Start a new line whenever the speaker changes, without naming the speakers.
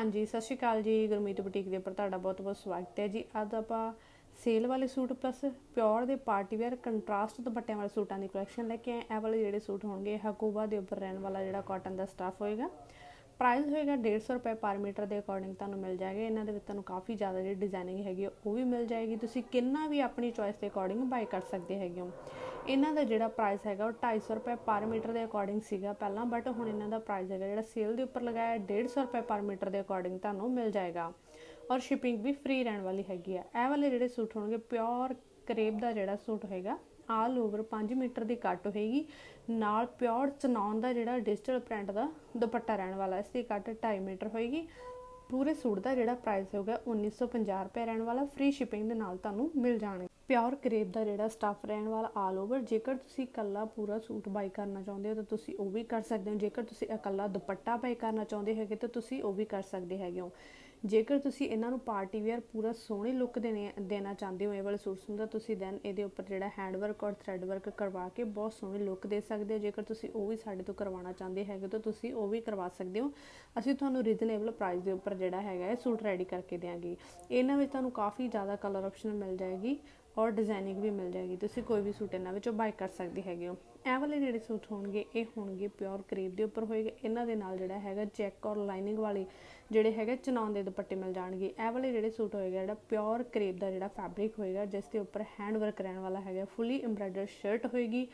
ਹਾਂਜੀ, ਸਤਿ ਸ਼੍ਰੀ ਅਕਾਲ ਜੀ, ਗੁਰਮੀਤ ਬੁਟੀਕ ਦੇ ਉੱਪਰ ਤੁਹਾਡਾ ਬਹੁਤ-ਬਹੁਤ ਸਵਾਗਤ ਹੈ ਜੀ। ਅੱਜ ਆਪਾਂ ਸੇਲ ਵਾਲੇ ਸੂਟ ਪਲੱਸ ਪਿਓਰ ਦੇ ਪਾਰਟੀ ਵੇਅਰ ਕੰਟਰਾਸਟ ਦੁਪੱਟਿਆਂ ਵਾਲੇ ਸੂਟਾਂ ਦੀ ਕਲੈਕਸ਼ਨ ਲੈ ਕੇ ਆਏ ਇਹ ਵਾਲੇ ਜਿਹੜੇ ਸੂਟ ਹੋਣਗੇ ਹਕੂਬਾ ਦੇ ਉੱਪਰ ਰਹਿਣ ਵਾਲਾ ਜਿਹੜਾ ਕਾਟਨ ਦਾ ਸਟਾਫ ਹੋਏਗਾ। ਪ੍ਰਾਈਸ ਹੋਏਗਾ 150 ਰੁਪਏ ਪਰ ਮੀਟਰ ਦੇ ਅਕੋਰਡਿੰਗ ਤੁਹਾਨੂੰ ਮਿਲ ਜਾਏਗਾ। ਇਹਨਾਂ ਦੇ ਵਿੱਚ ਤੁਹਾਨੂੰ ਕਾਫੀ ਜ਼ਿਆਦਾ ਜਿਹੜੀ ਡਿਜ਼ਾਈਨਿੰਗ ਹੈਗੀ ਆ, ਉਹ ਵੀ ਮਿਲ ਜਾਏਗੀ। ਤੁਸੀਂ ਕਿੰਨਾ ਵੀ ਆਪਣੀ ਚੋਇਸ ਦੇ ਅਕੋਰਡਿੰਗ ਬਾਈ ਕਰ ਸਕਦੇ ਹੈਗੇ ਹੋ। ਇਹਨਾਂ ਦਾ ਜਿਹੜਾ ਪ੍ਰਾਈਸ ਹੈਗਾ ਉਹ 250 ਰੁਪਏ ਪਰ ਮੀਟਰ ਦੇ ਅਕੋਰਡਿੰਗ ਸੀਗਾ ਪਹਿਲਾਂ ਬਟ ਹੁਣ ਇਹਨਾਂ ਦਾ ਪ੍ਰਾਈਸ ਹੈਗਾ ਜਿਹੜਾ ਸੇਲ ਦੇ ਉੱਪਰ ਲਗਾਇਆ 150 ਰੁਪਏ ਪਰ ਮੀਟਰ ਦੇ ਅਕੋਰਡਿੰਗ ਤੁਹਾਨੂੰ ਮਿਲ ਜਾਏਗਾ। ਔਰ ਸ਼ਿਪਿੰਗ ਵੀ ਫ੍ਰੀ ਰਹਿਣ ਵਾਲੀ ਹੈਗੀ ਆ। ਇਹ ਵਾਲੇ ਜਿਹੜੇ ਸੂਟ ਹੋਣਗੇ ਪਿਓਰ ਕਰੇਬ ਦਾ ਜਿਹੜਾ ਸੂਟ ਹੋਏਗਾ ਆਲ ਓਵਰ 5 ਮੀਟਰ ਦੀ ਕੱਟ ਹੋਏਗੀ। ਨਾਲ ਪਿਓਰ ਚਨੌਨ ਦਾ ਜਿਹੜਾ ਡਿਜੀਟਲ ਪ੍ਰਿੰਟ ਦਾ ਦੁਪੱਟਾ ਰਹਿਣ ਵਾਲਾ ਇਸ ਦੀ ਕੱਟ 2.5 ਮੀਟਰ ਹੋਏਗੀ। ਪੂਰੇ ਸੂਟ ਦਾ ਜਿਹੜਾ ਪ੍ਰਾਈਸ ਹੋਗਾ 1950 ਰੁਪਏ ਰਹਿਣ ਵਾਲਾ ਫ੍ਰੀ ਸ਼ਿਪਿੰਗ ਦੇ ਨਾਲ ਤੁਹਾਨੂੰ ਮਿਲ ਜਾਣਗੇ। ਪਿਓਰ ਕਰੇਪ ਦਾ ਜਿਹੜਾ ਸਟੱਫ ਰਹਿਣ ਵਾਲਾ, ਆਲ ਓਵਰ, ਜੇਕਰ ਤੁਸੀਂ ਇਕੱਲਾ ਪੂਰਾ ਸੂਟ ਬਾਈ ਕਰਨਾ ਚਾਹੁੰਦੇ ਹੋ, ਤਾਂ ਤੁਸੀਂ ਉਹ ਵੀ ਕਰ ਸਕਦੇ ਹੋ। ਜੇਕਰ ਤੁਸੀਂ ਇਕੱਲਾ ਦੁਪੱਟਾ ਬਾਈ ਕਰਨਾ ਚਾਹੁੰਦੇ ਹੈਗੇ, ਤਾਂ ਤੁਸੀਂ ਉਹ ਵੀ ਕਰ ਸਕਦੇ ਹੈਗੇ ਹੋ। ਜੇਕਰ ਤੁਸੀਂ ਇਹਨਾਂ ਨੂੰ ਪਾਰਟੀ ਵੇਅਰ ਪੂਰਾ ਸੋਹਣੇ ਲੁੱਕ ਦੇਣੇ ਦੇਣਾ ਚਾਹੁੰਦੇ ਹੋ ਇਹ ਵਾਲੇ ਸੂਟਸ ਨੂੰ, ਤਾਂ ਤੁਸੀਂ ਦੈਨ ਇਹਦੇ ਉੱਪਰ ਜਿਹੜਾ ਹੈਂਡ ਵਰਕ ਔਰ ਥ੍ਰੈਡ ਵਰਕ ਕਰਵਾ ਕੇ ਬਹੁਤ ਸੋਹਣੀ ਲੁੱਕ ਦੇ ਸਕਦੇ ਹੋ। ਜੇਕਰ ਤੁਸੀਂ ਉਹ ਵੀ ਸਾਡੇ ਤੋਂ ਕਰਵਾਉਣਾ ਚਾਹੁੰਦੇ ਹੈਗੇ, ਤਾਂ ਤੁਸੀਂ ਉਹ ਵੀ ਕਰਵਾ ਸਕਦੇ ਹੋ। ਅਸੀਂ ਤੁਹਾਨੂੰ ਰੀਜ਼ਨੇਬਲ ਪ੍ਰਾਈਸ ਦੇ ਉੱਪਰ ਜਿਹੜਾ ਹੈਗਾ ਇਹ ਸੂਟ ਰੈਡੀ ਕਰਕੇ ਦੇਵਾਂਗੇ ਇਹਨਾਂ ਵਿੱਚ ਤੁਹਾਨੂੰ ਕਾਫੀ ਜ਼ਿਆਦਾ ਕਲਰ ਆਪਸ਼ਨ ਮਿਲ ਜਾਏਗੀ ਔਰ ਡਿਜ਼ਾਈਨਿੰਗ ਵੀ ਮਿਲ ਜਾਏਗੀ। ਤੁਸੀਂ ਕੋਈ ਵੀ ਸੂਟ ਇਹਨਾਂ ਵਿੱਚੋਂ ਬਾਈ ਕਰ ਸਕਦੇ ਹੈਗੇ ਹੋ। ਇਹ ਵਾਲੇ ਜਿਹੜੇ ਸੂਟ ਹੋਣਗੇ, ਇਹ ਹੋਣਗੇ ਪਿਓਰ ਕਰੇਪ ਦੇ ਉੱਪਰ ਹੋਏਗਾ। ਇਹਨਾਂ ਦੇ ਨਾਲ ਜਿਹੜਾ ਹੈਗਾ ਚੈੱਕ ਔਰ ਲਾਈਨਿੰਗ ਵਾਲੇ ਜਿਹੜੇ ਹੈਗੇ ਚਨਾਉਣ ਦੇ ਦੁਪੱਟੇ ਮਿਲ ਜਾਣਗੇ। ਇਹ ਵਾਲੇ ਜਿਹੜੇ ਸੂਟ ਹੋਏਗਾ, ਜਿਹੜਾ ਪਿਓਰ ਕਰੇਪ ਦਾ ਜਿਹੜਾ ਫੈਬਰਿਕ ਹੋਏਗਾ, ਜਿਸ ਦੇ ਉੱਪਰ ਹੈਂਡ ਵਰਕ ਰਹਿਣ ਵਾਲਾ ਹੈਗਾ ਫੁੱਲੀ ਐਮਬ੍ਰਾਇਡਰ ਸ਼ਰਟ ਹੋਏਗੀ।